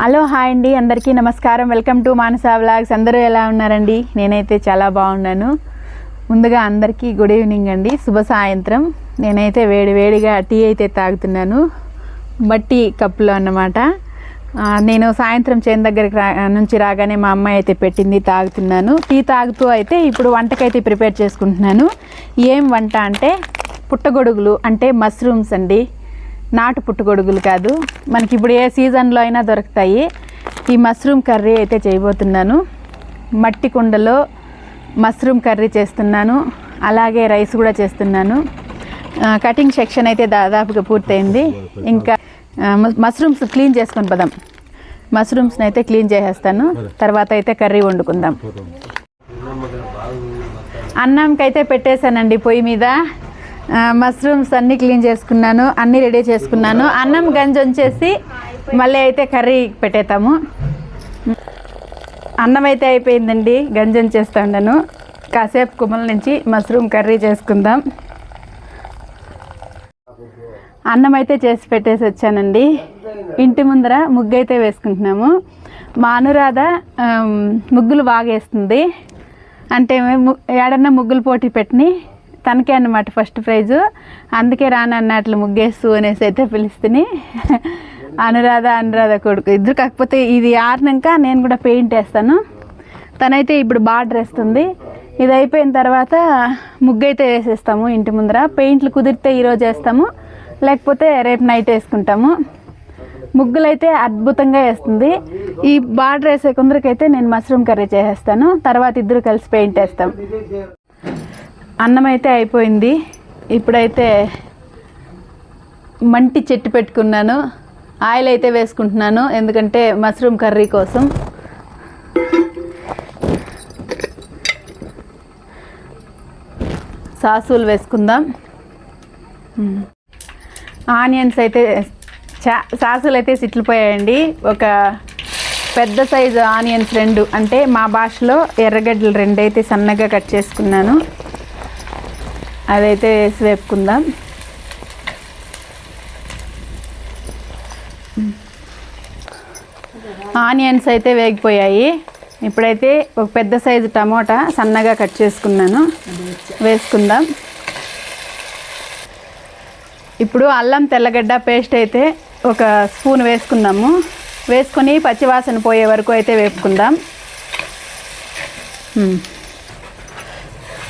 Hello hi అండి. అందరికీ నమస్కారం. Welcome to Manasa vlogs. అందరూ ఎలా ఉన్నారండి? నేనైతే చాలా బాగున్నాను. ముందుగా అందరికీ గుడ్ ఈవినింగ్ అండి. శుభ సాయంత్రం. నేనైతే వేడి వేడిగా టీ అయితే తాగుతున్నాను. బట్టి కప్పులో అన్నమాట. నేను సాయంత్రం చేను దగ్గరికి రా నుంచి రాగానే మా అమ్మాయి అయితే పెట్టింది తాగుతున్నాను. టీ తాగుతూ అయితే ఇప్పుడు వంటకైతే ప్రిపేర్ చేసుకుంటున్నాను. ఏం వంట అంటే పుట్టగొడుగులు అంటే మష్రూమ్స్ అండి. నాటు పుట్టుగొడుగులు కాదు. మనకి ఇప్పుడు ఏ సీజన్లో అయినా దొరుకుతాయి. ఈ మష్రూమ్ కర్రీ అయితే చేయబోతున్నాను. మట్టి కుండలో మష్రూమ్ కర్రీ చేస్తున్నాను. అలాగే రైస్ కూడా చేస్తున్నాను. కటింగ్ సెక్షన్ అయితే దాదాపుగా పూర్తయింది. ఇంకా మష్రూమ్స్ క్లీన్ చేసుకొని పదాం. మష్రూమ్స్ని అయితే క్లీన్ చేసేస్తాను. తర్వాత అయితే కర్రీ వండుకుందాం. అన్నంకి అయితే పెట్టేశానండి పొయ్యి మీద. మష్రూమ్స్ అన్నీ క్లీన్ చేసుకున్నాను అన్నీ రెడీ చేసుకున్నాను. అన్నం గంజి వచ్చేసి మళ్ళీ అయితే కర్రీ పెట్టేతాము. అన్నం అయితే అయిపోయిందండి గంజం చేస్తా ఉన్నాను. కాసేపు కుమ్మల నుంచి మష్రూమ్ కర్రీ చేసుకుందాం. అన్నం అయితే చేసి పెట్టేసి వచ్చానండి. ఇంటి ముందర ముగ్గు అయితే వేసుకుంటున్నాము. మా అనురాధ ముగ్గులు బాగా వేస్తుంది. అంటే ఏడన్నా ముగ్గులు పోటీ పెట్టిని తనకే అన్నమాట ఫస్ట్ ప్రైజు. అందుకే రానన్నట్లు ముగ్గేస్తూ అనేసి అయితే పిలుస్తుంది అనురాధ అనురాధ కొడుకు. ఇద్దరు కాకపోతే ఇది ఆరినాక నేను కూడా పెయింట్ వేస్తాను. తనైతే ఇప్పుడు బార్డర్ వేస్తుంది. ఇది అయిపోయిన తర్వాత ముగ్గు అయితే వేసేస్తాము ఇంటి ముందర. పెయింట్లు కుదిరితే ఈరోజు వేస్తాము. లేకపోతే రేపు నైట్ వేసుకుంటాము. ముగ్గులు అయితే అద్భుతంగా వేస్తుంది. ఈ బార్డర్ వేసే కొందరికైతే నేను మష్రూమ్ కర్రీ చేసేస్తాను. తర్వాత ఇద్దరు కలిసి పెయింట్ వేస్తాం. అన్నం అయితే అయిపోయింది. ఇప్పుడైతే మంటి చెట్టు పెట్టుకున్నాను. ఆయిల్ అయితే వేసుకుంటున్నాను. ఎందుకంటే మష్రూమ్ కర్రీ కోసం. సాసులు వేసుకుందాం. ఆనియన్స్ అయితే సాసులు అయితే సిట్లిపోయాయండి ఒక పెద్ద సైజు ఆనియన్స్ రెండు. అంటే మా భాషలో ఎర్రగడ్డలు రెండు అయితే సన్నగా కట్ చేసుకున్నాను. అదైతే వేసి వేపుకుందాం. ఆనియన్స్ అయితే వేగిపోయాయి. ఇప్పుడైతే ఒక పెద్ద సైజు టమోటా సన్నగా కట్ చేసుకున్నాను. వేసుకుందాం. ఇప్పుడు అల్లం తెల్లగడ్డ పేస్ట్ అయితే ఒక స్పూన్ వేసుకుందాము. వేసుకొని పచ్చివాసన పోయే వరకు అయితే వేపుకుందాం.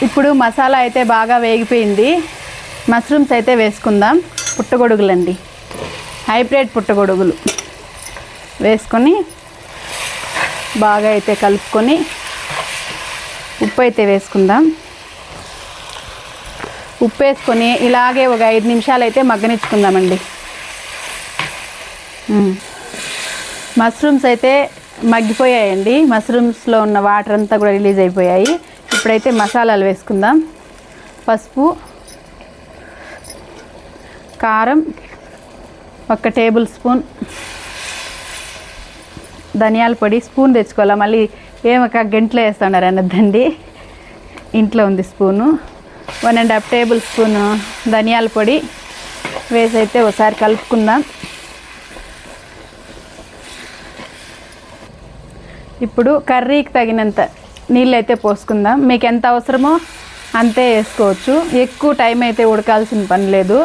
ఇప్పుడు మసాలా అయితే బాగా వేగిపోయింది. మష్రూమ్స్ అయితే వేసుకుందాం. పుట్టగొడుగులండి. హైబ్రిడ్ పుట్టగొడుగులు. వేసుకొని బాగా అయితే కలుపుకొని ఉప్పు అయితే వేసుకుందాం. ఉప్పు వేసుకొని ఇలాగే ఒక ఐదు నిమిషాలు అయితే మగ్గనిచ్చుకుందామండి. మష్రూమ్స్ అయితే మగ్గిపోయాయండి. మష్రూమ్స్లో ఉన్న వాటర్ అంతా కూడా రిలీజ్ అయిపోయాయి. ఇప్పుడైతే మసాలాలు వేసుకుందాం. పసుపు కారం ఒక టేబుల్ స్పూన్ ధనియాల పొడి స్పూన్ తెచ్చుకోవాలా. మళ్ళీ ఏమక గంటలో వేస్తున్నారు అనద్దండి ఇంట్లో ఉంది spoon. One and half tablespoon ధనియాల పొడి వేసి అయితే ఒకసారి కలుపుకుందాం. ఇప్పుడు కర్రీకి తగినంత నీళ్ళు అయితే పోసుకుందాం. మీకు ఎంత అవసరమో అంతే వేసుకోవచ్చు. ఎక్కువ టైం అయితే ఉడకాల్సిన పని లేదు.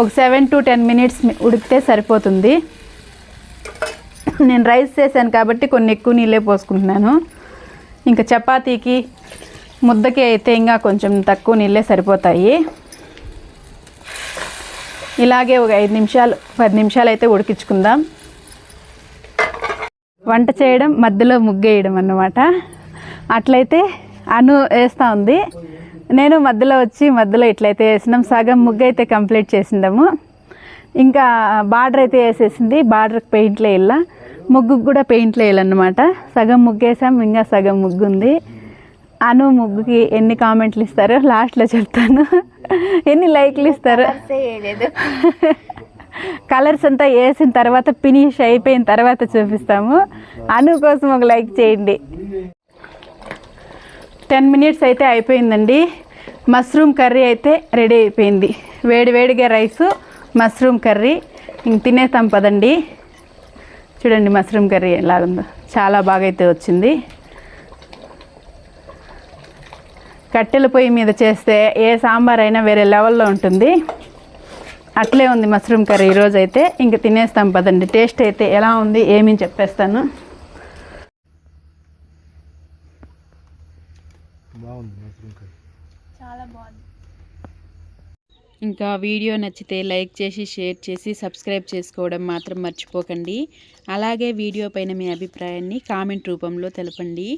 ఒక సెవెన్ టు టెన్ మినిట్స్ ఉడికితే సరిపోతుంది. నేను రైస్ చేశాను కాబట్టి కొన్ని ఎక్కువ నీళ్ళే పోసుకుంటున్నాను. ఇంకా చపాతీకి ముద్దకి అయితే ఇంకా కొంచెం తక్కువ నీళ్ళే సరిపోతాయి. ఇలాగే ఒక ఐదు నిమిషాలు పది నిమిషాలు అయితే ఉడికించుకుందాం. వంట చేయడం మధ్యలో ముగ్గేయడం అన్నమాట. అట్లయితే అను వేస్తూ ఉంది. నేను మధ్యలో వచ్చి మధ్యలో ఇట్లయితే వేసినాం. సగం ముగ్గు అయితే కంప్లీట్ చేసిందాము. ఇంకా బార్డర్ అయితే వేసేసింది. బార్డర్కి పెయింట్లు వేయాల ముగ్గుకు కూడా పెయింట్లు వేయాలన్నమాట సగం ముగ్గు వేసాం. ఇంకా సగం ముగ్గు ఉంది. అను ముగ్గుకి ఎన్ని కామెంట్లు ఇస్తారో లాస్ట్లో చెప్తాను. ఎన్ని లైక్లు ఇస్తారు. కలర్స్ అంతా వేసిన తర్వాత ఫినిష్ అయిపోయిన తర్వాత చూపిస్తాము. అను కోసం ఒక లైక్ చేయండి. టెన్ మినిట్స్ అయితే అయిపోయిందండి. మష్రూమ్ కర్రీ అయితే రెడీ అయిపోయింది. వేడివేడిగా రైసు మష్రూమ్ కర్రీ. ఇంక తినేస్తాం పదండి. చూడండి మష్రూమ్ కర్రీ ఎలా ఉందో చాలా బాగా అయితే వచ్చింది. కట్టెల పొయ్యి మీద చేస్తే ఏ సాంబార్ అయినా వేరే లెవెల్లో ఉంటుంది. అట్లే ఉంది మష్రూమ్ కర్రీ ఈరోజు అయితే ఇంక తినేస్తాం పదండి. టేస్ట్ అయితే ఎలా ఉంది ఏమీ చెప్పేస్తాను బాగుంది మష్రూమ్ కర్రీ ఇంకా వీడియో నచ్చితే లైక్ చేసి షేర్ చేసి సబ్స్క్రైబ్ చేసుకోవడం మాత్రం మర్చిపోకండి. అలాగే వీడియో పైన మీ అభిప్రాయాన్ని కామెంట్ రూపంలో తెలపండి.